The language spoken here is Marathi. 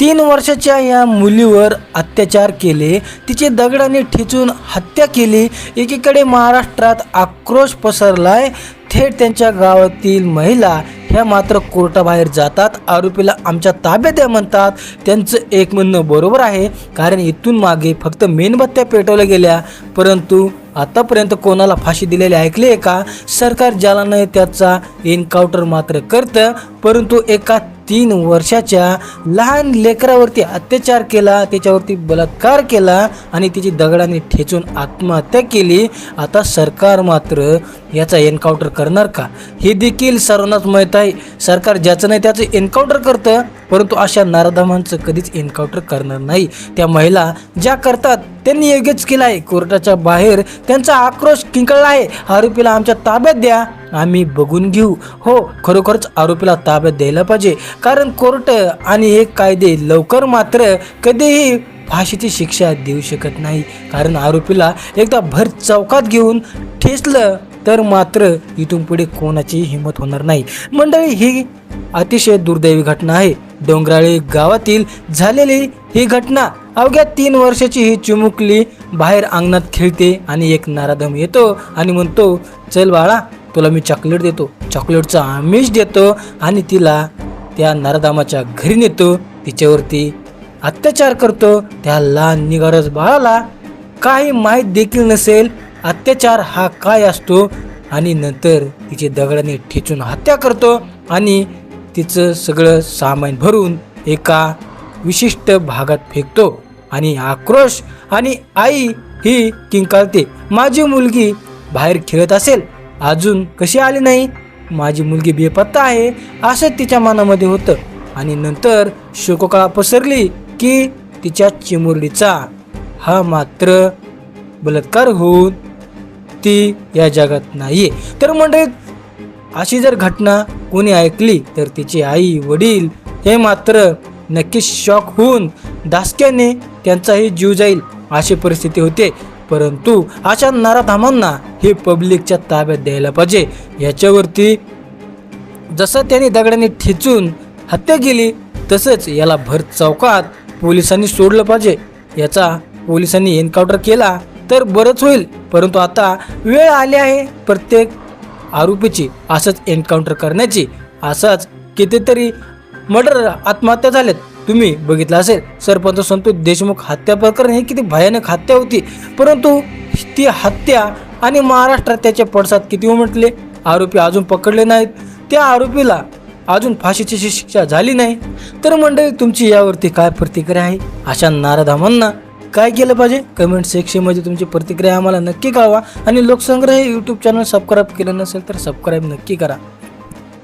तीन वर्षाच्या या मुलीवर अत्याचार केले. तिचे दगडाने ठेचून हत्या केली. एकीकडे महाराष्ट्रात आक्रोश पसरलाय. थेट त्यांच्या गावातील महिला ह्या मात्र कोर्टाबाहेर जातात. आरोपीला आमच्या ताब्यात द्या म्हणतात. त्यांचं एक म्हणणं बरोबर आहे. कारण इथून मागे फक्त मेणबत्त्या पेटवल्या गेल्या. परंतु आतापर्यंत कोणाला फाशी दिलेली ऐकली आहे का? सरकार ज्याला नाही त्याचा एन्काउंटर मात्र करतं. परंतु एका तीन वर्षाच्या लहान लेकरावरती अत्याचार केला त्याच्यावरती बलात्कार केला आणि तिची दगडाने ठेचून आत्महत्या केली. आता सरकार मात्र याचा एन्काउंटर करणार का? हे देखील सर्वांनाच माहीत आहे. सरकार ज्याचं नाही त्याचं एन्काउंटर करतं. परंतु अशा नारधामांचं कधीच एन्काउंटर करणार नाही. त्या महिला ज्या करतात त्यांनी योग्यच केलं आहे. कोर्टाच्या बाहेर त्यांचा आक्रोश किंकळला आहे. आरोपीला आमच्या ताब्यात द्या. आम्ही बघून घेऊ. हो खरोखरच आरोपीला ताब्यात द्यायला पाहिजे. कारण कोर्ट आणि हे कायदे लवकर मात्र कधीही फाशीची शिक्षा देऊ शकत नाही. कारण आरोपीला एकदा भर चौकात घेऊन ठेचलं तर मात्र इथून पुढे कोणाचीही हिंमत होणार नाही. मंडळी ही अतिशय दुर्दैवी घटना आहे. डोंगराळी गावातील झालेली ही घटना अवघ्या तीन वर्षाची ही चिमुकली. बाहेर अंगणात खेळते आणि एक नाराधम येतो आणि म्हणतो चल बाळा तुला मी चॉकलेट देतो. चॉकलेटचा आमिष देतो आणि तिला त्या नारदामाच्या घरी नेतो. तिच्यावरती अत्याचार करतो. त्या लहान निगारस बाळाला काही माहीत देखील नसेल अत्याचार हा काय असतो आणि नंतर तिचे दगडाने ठेचून हत्या करतो आणि तिचं सगळं सामान भरून एका विशिष्ट भागात फेकतो आणि आक्रोश आणि आई ही किंकाळते. माझी मुलगी बाहेर खेळत असेल अजून कशी आली नाही? माझी मुलगी बेपत्ता आहे असं तिच्या मनामध्ये होतं. आणि नंतर शोककळा पसरली की तिच्या चिमुरडीचा हा मात्र बलात्कार होऊन ती या जगात नाही तर मंडळीत अशी जर घटना कोणी ऐकली तर तिची आई वडील हे मात्र नक्कीच शॉक होऊन दासक्याने त्यांचाही जीव जाईल अशी परिस्थिती होते. परंतु अशा नाराधामांना हे पब्लिकच्या ताब्यात द्यायला पाहिजे. याच्यावरती जसं त्यांनी दगडाने ठेचून हत्या केली तसंच याला भर चौकात पोलिसांनी सोडलं पाहिजे. याचा पोलिसांनी एन्काउंटर केला तर बरंच होईल. परंतु आता वेळ आली आहे प्रत्येक आरोपीची असंच एन्काउंटर करण्याची असाच कितीतरी मर्डर आत्महत्या झाल्यात तुम्ही बघितलं असेल सरपंच संतोष देशमुख हत्या प्रकरण ही किती भयानक हत्या होती. परंतु ती हत्या आणि महाराष्ट्रात त्याचे पडसाद किती उमटले? आरोपी अजून पकडले नाहीत. त्या आरोपीला अजून फाशीची शिक्षा झाली नाही. तर मंडळी तुमची यावरती काय प्रतिक्रिया आहे? अशा नाराधामांना काय केलं पाहिजे? कमेंट सेक्शनमध्ये तुमची प्रतिक्रिया आम्हाला नक्की कळवा. आणि लोकसंग्रह हे यूट्यूब चॅनल सबस्क्राईब केलं नसेल तर सबस्क्राईब नक्की करा.